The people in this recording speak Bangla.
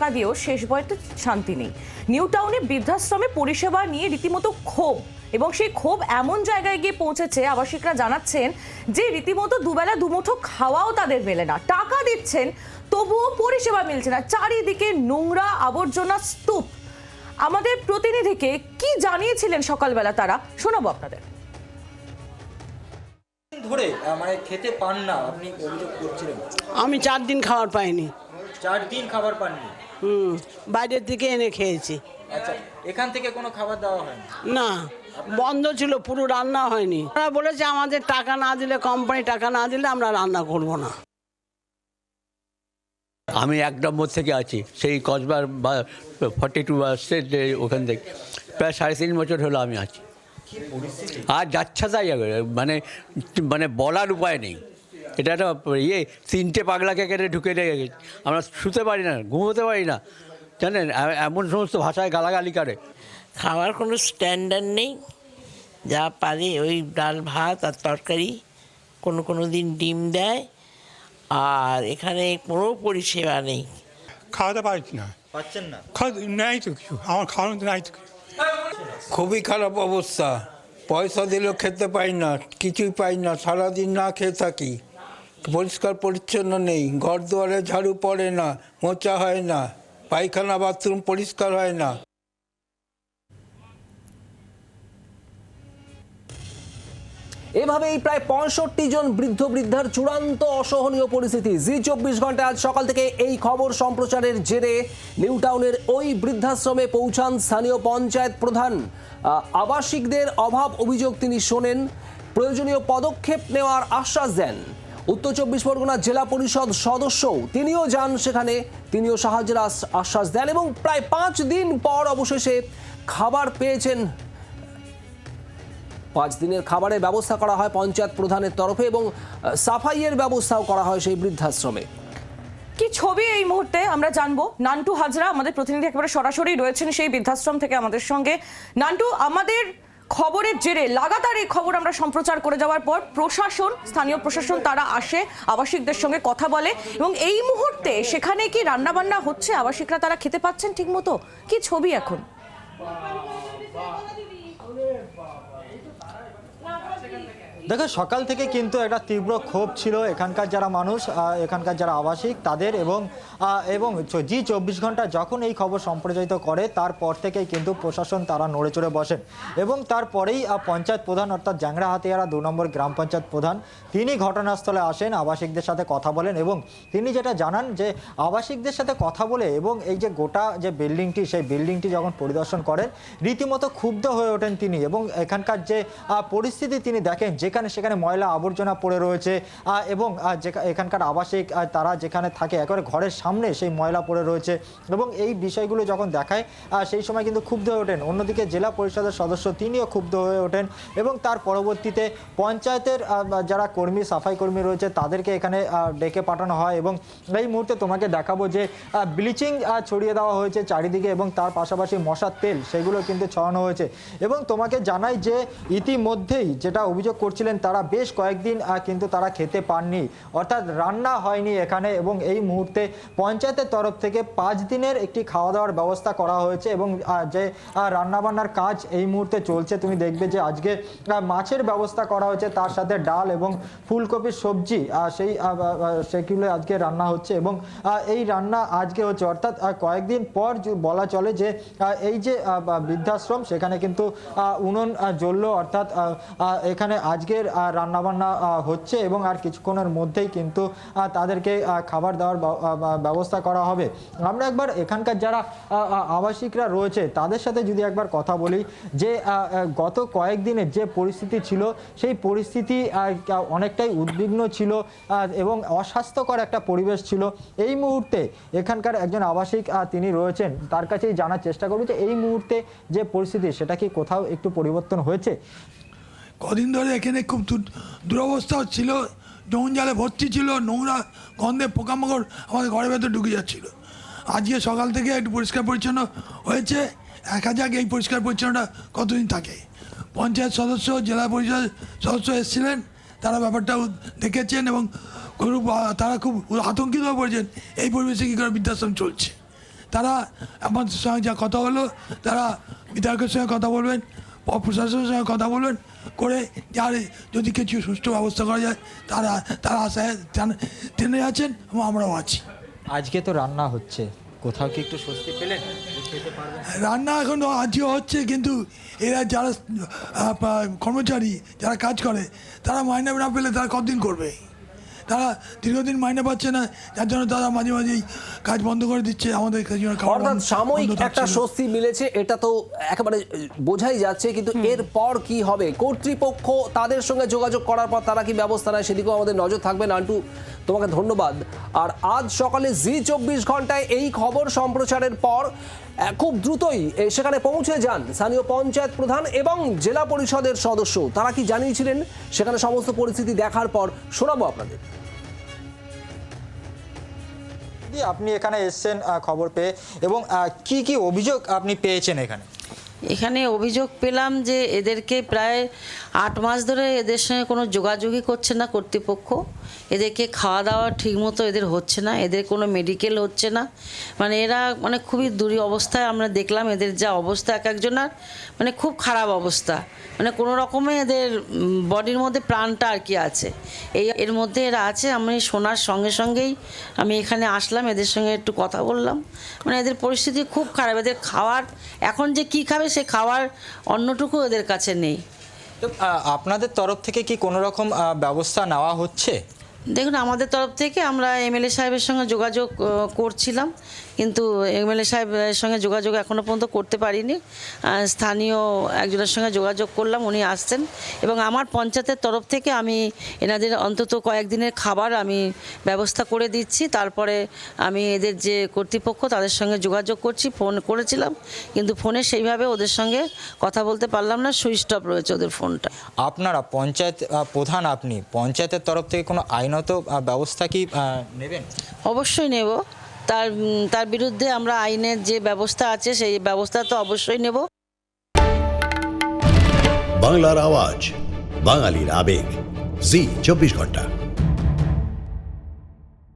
টাকা দিয়েও শেষ বয়তে শান্তি নেই। নিউ টাউনে বৃদ্ধাশ্রমে পরিষেবা নিয়ে রীতিমতো ক্ষোভ এবং সেই ক্ষোভ এমন জায়গায় গিয়ে পৌঁছেছে আবাসিকরা জানাচ্ছেন যে রীতিমতো দুবেলা দুমুঠো খাওয়াও তাদের মেলে না। টাকা দিচ্ছেন তবুও পরিষেবা মিলছে না। চারিদিকে নোংরা আবর্জনা স্তূপ। আমাদের প্রতিনিধিকে কি জানিয়েছিলেন সকালবেলা তারা? শোনাবো আপনাদের। ধরে মানে খেতে পান না আপনি অভিযোগ করছিলেন? আমি চার দিন খাবার পাইনি। চার দিন খাবার পাননি? হুম বাইরের থেকে এনে খেয়েছি। আচ্ছা এখান থেকে কোনো খাবার দেওয়া হয়নি? না বন্ধ ছিল পুরো রান্না হয়নি। ওরা বলেছে আমাদের টাকা না দিলে কোম্পানি টাকা না দিলে আমরা রান্না করব না। আমি এক নম্বর থেকে আছি সেই কসবার বা ফর্টি টু স্টেট ওখান থেকে। প্রায় সাড়ে তিন বছর হলো আমি আছি। আর যাচ্ছে তাই মানে মানে বলার উপায় নেই। এটা একটা ইয়ে তিনটে পাগলাকে কেটে ঢুকে রেখে গেছে। আমরা শুতে পারি না ঘুমোতে পারি না। জানেন এমন সমস্ত ভাষায় গালাগালি করে। খাওয়ার কোনো স্ট্যান্ডার্ড নেই। যা পারে ওই ডাল ভাত আর তরকারি কোনো কোনো দিন ডিম দেয়। আর এখানে কোনো পরিষেবা নেই। খাওয়াতে পারছি না? পাচ্ছেন না? খাওয়া নেই তো কিছু। আমার খাওয়ানো তো নাই তো খুবই খারাপ অবস্থা। পয়সা দিলেও খেতে পাই না কিছুই পাই না সারাদিন না খেয়ে থাকি। পরিষ্কার পরিচ্ছন্ন নেই। ঘর দুয়ারে ঝাড়ু পড়ে না, মোচা হয় না, পায়খানা বাথরুম পরিষ্কার হয় না। এভাবেই প্রায় পঁয়ষট্টি জন বৃদ্ধ বৃদ্ধার চূড়ান্ত অসহনীয় পরিস্থিতি। জি চব্বিশ ঘণ্টা আজ সকাল থেকে এই খবর সম্প্রচারের জেরে নিউ টাউনের ওই বৃদ্ধাশ্রমে পৌঁছান স্থানীয় পঞ্চায়েত প্রধান। আবাসিকদের অভাব অভিযোগ তিনি শোনেন। প্রয়োজনীয় পদক্ষেপ নেওয়ার আশ্বাস দেন। উত্তর চব্বিশ পরগনা জেলা পরিষদ সদস্যও তিনিও যান সেখানে। তিনিও সাহায্যের আশ্বাস দেন এবং প্রায় পাঁচ দিন পর অবশেষে খাবার পেয়েছেন। পাঁচ দিনের খাবারের ব্যবস্থা করা হয় পঞ্চায়েত প্রধানের তরফে এবং সাফাইয়ের ব্যবস্থাও করা হয় সেই বৃদ্ধাশ্রমে। কি ছবি এই মুহূর্তে আমরা জানব? নান্টু হাজরা আমাদের প্রতিনিধি একেবারে সরাসরি রয়েছেন সেই বৃদ্ধাশ্রম থেকে আমাদের সঙ্গে। নান্টু, আমাদের খবরের জেরে লাগাতার এই খবর আমরা সম্প্রচার করে যাওয়ার পর প্রশাসন, স্থানীয় প্রশাসন তারা আসে, আবাসিকদের সঙ্গে কথা বলে এবং এই মুহূর্তে সেখানে কি রান্নাবান্না হচ্ছে? আবাসিকরা তারা খেতে পাচ্ছেন ঠিকমতো? কি ছবি এখন? দেখো, সকাল থেকে কিন্তু একটা তীব্র ক্ষোভ ছিল এখানকার যারা মানুষ এখানকার যারা আবাসিক, তাদের এবং এবং জি চব্বিশ ঘণ্টা যখন এই খবর সম্প্রচারিত করে, তারপর থেকেই কিন্তু প্রশাসন তারা নড়ে চড়ে বসেন। এবং তারপরেই পঞ্চায়েত প্রধান অর্থাৎ জ্যাংরা হাতিয়ারা দু নম্বর গ্রাম পঞ্চায়েত প্রধান, তিনি ঘটনাস্থলে আসেন, আবাসিকদের সাথে কথা বলেন এবং তিনি যেটা জানান যে, আবাসিকদের সাথে কথা বলে এবং এই যে গোটা যে বিল্ডিংটি, সেই বিল্ডিংটি যখন পরিদর্শন করেন, রীতিমতো ক্ষুব্ধ হয়ে ওঠেন তিনি এবং এখানকার যে পরিস্থিতি তিনি দেখেন, যেখানে সেখানে ময়লা আবর্জনা পড়ে রয়েছে এবং এখানকার আবাসিক তারা যেখানে থাকে একেবারে ঘরের সামনে সেই ময়লা পড়ে রয়েছে। এবং এই বিষয়গুলো যখন দেখায় সেই সময় কিন্তু ক্ষুব্ধ হয়ে ওঠেন। অন্যদিকে জেলা পরিষদের সদস্য তিনিও ক্ষুব্ধ হয়ে ওঠেন এবং তার পরবর্তীতে পঞ্চায়েতের যারা কর্মী সাফাই কর্মী রয়েছে তাদেরকে এখানে ডেকে পাঠানো হয় এবং এই মুহূর্তে তোমাকে দেখাবো যে ব্লিচিং ছড়িয়ে দেওয়া হয়েছে চারিদিকে এবং তার পাশাপাশি মশার তেল, সেগুলো কিন্তু ছড়ানো হয়েছে। এবং তোমাকে জানাই যে ইতিমধ্যেই যেটা অভিযোগ করছিলেন তারা বেশ কয়েকদিন কিন্তু তারা খেতে পাননি। অর্থাৎ রান্না হয়নি এখানে এবং এই মুহূর্তে পঞ্চায়েতের তরফ থেকে পাঁচ দিনের একটি খাওয়া দাওয়ার ব্যবস্থা করা হয়েছে এবং যে রান্নাবান্নার কাজ এই মুহূর্তে চলছে। তুমি দেখবে যে আজকে মাছের ব্যবস্থা করা হয়েছে, তার সাথে ডাল এবং ফুলকপির সবজি সেই সেগুলো আজকে রান্না হচ্ছে এবং এই রান্না আজকে হচ্ছে, অর্থাৎ কয়েকদিন পর বলা চলে যে এই যে বৃদ্ধাশ্রম, সেখানে কিন্তু উনুন জ্বললো। অর্থাৎ এখানে এখানে আজকের রান্নাবান্না হচ্ছে এবং আর কিছুক্ষণের মধ্যেই কিন্তু তাদেরকে খাবার দেওয়ার ব্যবস্থা করা হবে। আমরা একবার এখানকার যারা আবাসিকরা রয়েছে, তাদের সাথে যদি একবার কথা বলি যে গত কয়েকদিনের যে পরিস্থিতি ছিল, সেই পরিস্থিতি অনেকটাই উদ্বিগ্ন ছিল এবং অস্বাস্থ্যকর একটা পরিবেশ ছিল। এই মুহূর্তে এখানকার একজন আবাসিক তিনি রয়েছেন, তার কাছেই জানার চেষ্টা করব যে, এই মুহূর্তে যে পরিস্থিতি, সেটা কি কোথাও একটু পরিবর্তন হয়েছে? কদিন ধরে এখানে খুব দুরবস্থা হচ্ছিল জমন জালে ভর্তি ছিল, নোংরা গন্ধে পোকামাকড় আমাদের ঘরের ভেতর ঢুকে যাচ্ছিল। আজকে সকাল থেকে একটু পরিষ্কার পরিচ্ছন্ন হয়েছে। দেখা যাক এই পরিষ্কার পরিচ্ছন্নটা কতদিন থাকে। পঞ্চায়েত সদস্য, জেলা পরিষদ সদস্য এসেছিলেন, তারা ব্যাপারটা দেখেছেন এবং খুব, তারা খুব আতঙ্কিত হয়ে পড়েছেন, এই পরিবেশে কী করে বৃদ্ধাশ্রম চলছে। তারা আমাদের সঙ্গে যা কথা হলো, তারা বিধায়কের সঙ্গে কথা বলবেন, প্রশাসনের সঙ্গে কথা বলবেন করে যার যদি কিছু সুষ্ঠু ব্যবস্থা করা যায় তারা তারা আশায় টেনে আছেন এবং আমরাও আছি। আজকে তো রান্না হচ্ছে। কোথাও কি একটু স্বস্তি পেলেন? রান্না এখন আজও হচ্ছে কিন্তু এরা যারা কর্মচারী যারা কাজ করে তারা মাইনে না পেলে তারা কতদিন করবে? তারা দীর্ঘদিন মাইনে পাচ্ছে না যার জন্য তারা মাঝে মাঝেই কাজ বন্ধ করে দিচ্ছে আমাদের অর্থাৎ সাময়িক একটা স্বস্তি মিলেছে এটা তো একেবারে বোঝাই যাচ্ছে কিন্তু এরপর কি হবে? কর্তৃপক্ষ তাদের সঙ্গে যোগাযোগ করার পর তারা কি ব্যবস্থা নেয় সেদিকেও আমাদের নজর থাকবে। নান্টু তোমাকে ধন্যবাদ। আর আজ সকালে জি চব্বিশ ঘন্টায় এই খবর সম্প্রচারের পর খুব দ্রুতই সেখানে পৌঁছে যান স্থানীয় পঞ্চায়েত প্রধান এবং জেলা পরিষদের সদস্য। তারা কি জানিয়েছিলেন? সেখানে সমস্ত পরিস্থিতি দেখার পর শোনাবো আপনাদের। আপনি এখানে এসছেন খবর পেয়ে এবং কি কি অভিযোগ আপনি পেয়েছেন এখানে? এখানে অভিযোগ পেলাম যে এদেরকে প্রায় আট মাস ধরে এদের সঙ্গে কোনো যোগাযোগই করছে না কর্তৃপক্ষ। এদেরকে খাওয়া দাওয়া ঠিকমতো এদের হচ্ছে না, এদের কোনো মেডিকেল হচ্ছে না। মানে এরা মানে খুবই দূরী অবস্থায় আমরা দেখলাম এদের যা অবস্থা এক একজনের মানে খুব খারাপ অবস্থা। মানে কোনো রকমে এদের বডির মধ্যে প্রাণটা আর কি আছে। এই এর মধ্যে এরা আছে, আমি শোনার সঙ্গে সঙ্গেই আমি এখানে আসলাম, এদের সঙ্গে একটু কথা বললাম। মানে এদের পরিস্থিতি খুব খারাপ, এদের খাওয়ার এখন যে কি খাবে সে খাওয়ার অন্যটুকু ওদের কাছে নেই। তো আপনাদের তরফ থেকে কি কোনো রকম ব্যবস্থা নেওয়া হচ্ছে? দেখুন আমাদের তরফ থেকে আমরা এমএলএ সাহেবের সঙ্গে যোগাযোগ করছিলাম। কিন্তু এমএলএ সাহেবের সঙ্গে যোগাযোগ এখনও পর্যন্ত করতে পারিনি। স্থানীয় একজনের সঙ্গে যোগাযোগ করলাম উনি আসছেন। এবং আমার পঞ্চায়েতের তরফ থেকে আমি এনাদের অন্তত কয়েকদিনের খাবার আমি ব্যবস্থা করে দিচ্ছি। তারপরে আমি এদের যে কর্তৃপক্ষ তাদের সঙ্গে যোগাযোগ করছি ফোন করেছিলাম। কিন্তু ফোনে সেইভাবে ওদের সঙ্গে কথা বলতে পারলাম না সুইচ অফ রয়েছে ওদের ফোনটা। আপনারা পঞ্চায়েত প্রধান আপনি পঞ্চায়েতের তরফ থেকে কোনো আইনত ব্যবস্থা কি নেবেন? অবশ্যই নেব। তার তার বিরুদ্ধে আমরা আইনের যে ব্যবস্থা আছে, সেই ব্যবস্থা তো অবশ্যই নেব। বাংলার আওয়াজ, বাঙালির আবেগ। জি, চব্বিশ ঘণ্টা।